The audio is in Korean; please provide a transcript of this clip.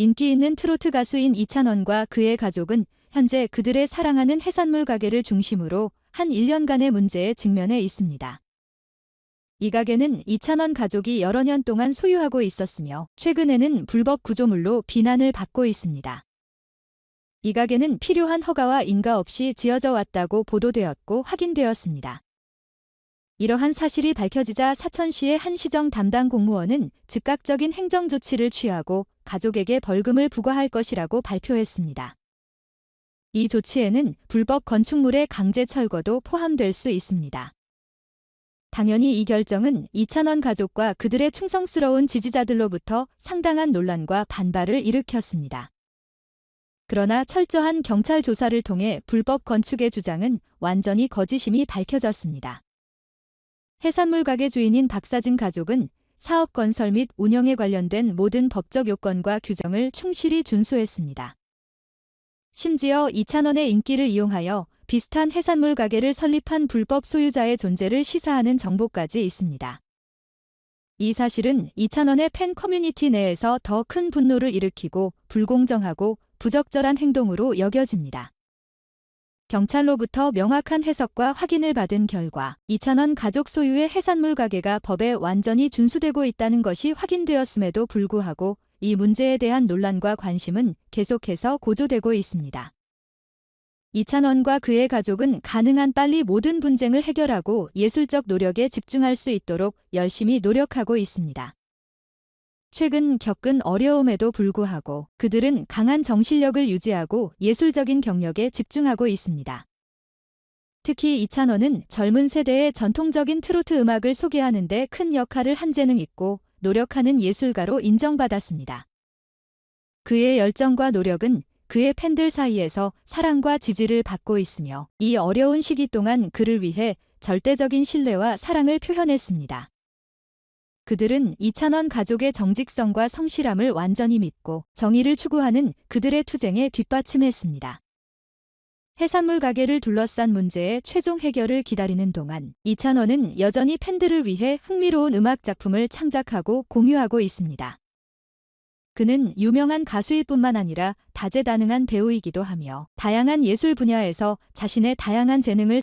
인기 있는 트로트 가수인 이찬원과 그의 가족은 현재 그들의 사랑하는 해산물 가게를 중심으로 한 1년간의 문제에 직면해 있습니다. 이 가게는 이찬원 가족이 여러 년 동안 소유하고 있었으며 최근에는 불법 구조물로 비난을 받고 있습니다. 이 가게는 필요한 허가와 인가 없이 지어져 왔다고 보도되었고 확인되었습니다. 이러한 사실이 밝혀지자 사천시의 한 시정 담당 공무원은 즉각적인 행정 조치를 취하고 가족에게 벌금을 부과할 것이라고 발표했습니다. 이 조치에는 불법 건축물의 강제 철거도 포함될 수 있습니다. 당연히 이 결정은 이찬원 가족과 그들의 충성스러운 지지자들로부터 상당한 논란과 반발을 일으켰습니다. 그러나 철저한 경찰 조사를 통해 불법 건축의 주장은 완전히 거짓임이 밝혀졌습니다. 해산물 가게 주인인 박사진 가족은 사업 건설 및 운영에 관련된 모든 법적 요건과 규정을 충실히 준수했습니다. 심지어 이찬원의 인기를 이용하여 비슷한 해산물 가게를 설립한 불법 소유자의 존재를 시사하는 정보까지 있습니다. 이 사실은 이찬원의 팬 커뮤니티 내에서 더 큰 분노를 일으키고 불공정하고 부적절한 행동으로 여겨집니다. 경찰로부터 명확한 해석과 확인을 받은 결과 이찬원 가족 소유의 해산물 가게가 법에 완전히 준수되고 있다는 것이 확인되었음에도 불구하고 이 문제에 대한 논란과 관심은 계속해서 고조되고 있습니다. 이찬원과 그의 가족은 가능한 빨리 모든 분쟁을 해결하고 예술적 노력에 집중할 수 있도록 열심히 노력하고 있습니다. 최근 겪은 어려움에도 불구하고 그들은 강한 정신력을 유지하고 예술적인 경력에 집중하고 있습니다. 특히 이찬원은 젊은 세대의 전통적인 트로트 음악을 소개하는 데 큰 역할을 한 재능 있고 노력하는 예술가로 인정받았습니다. 그의 열정과 노력은 그의 팬들 사이에서 사랑과 지지를 받고 있으며 이 어려운 시기 동안 그를 위해 절대적인 신뢰와 사랑을 표현했습니다. 그들은 이찬원 가족의 정직성과 성실함을 완전히 믿고 정의를 추구하는 그들의 투쟁에 뒷받침했습니다. 해산물 가게를 둘러싼 문제의 최종 해결을 기다리는 동안 이찬원은 여전히 팬들을 위해 흥미로운 음악 작품을 창작하고 공유하고 있습니다. 그는 유명한 가수일 뿐만 아니라 다재다능한 배우이기도 하며 다양한 예술 분야에서 자신의 다양한 재능을